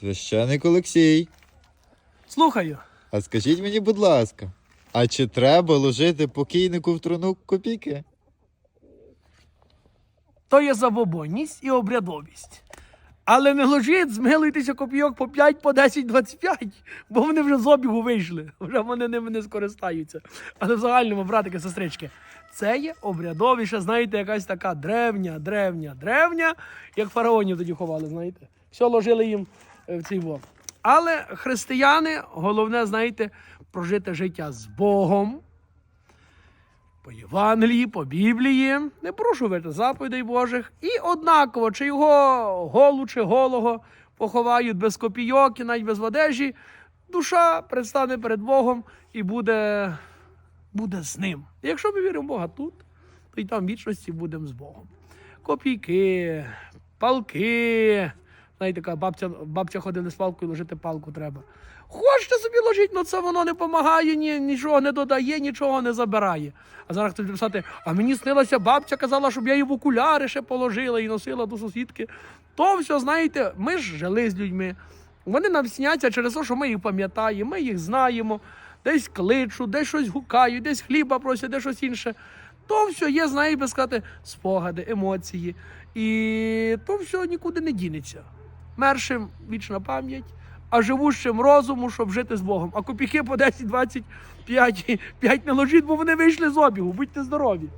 Священик Олексій, Слухаю. а скажіть мені, будь ласка, а чи треба ложити покійнику в труну копійки? То є забобонність і обрядовість. Але не ложіть, змилуйтеся копійок по 5, по 10, 25, бо вони вже з обігу вийшли, вже вони ними не скористаються. Але в загальному, братики, сестрички, це є обрядовіше, знаєте, якась така древня, древня, древня, як фараонів тоді ховали, знаєте. Все ложили їм в цей вок. Але християни, головне, знаєте, прожити життя з Богом, по Євангелії, по Біблії, не порушувати заповідей Божих. І однаково, чи його голу, чи голого поховають без копійок і навіть без одежі, душа предстане перед Богом і буде, буде з ним. Якщо ми віримо в Бога тут, то й там в вічності будемо з Богом. Копійки, палки. Знаєте, така бабця, бабця ходили з палкою, ложити палку треба. Хочете собі ложіть, але це воно не допомагає, ні, нічого не додає, нічого не забирає. А зараз хтось писати, а мені снилася бабця, казала, щоб я її в окуляри ще положила і носила до сусідки. То все, знаєте, ми ж жили з людьми. Вони нам сняться через те, що ми їх пам'ятаємо, ми їх знаємо, десь кличуть, десь щось гукають, десь хліба просять, десь щось інше. То все є, знаєте, сказати, спогади, емоції. І то все нікуди не дінеться. Мершим вічна пам'ять, а живущим розуму, щоб жити з Богом. А копійки по 10, 20, 5, 5 не ложіть, бо вони вийшли з обігу. Будьте здорові.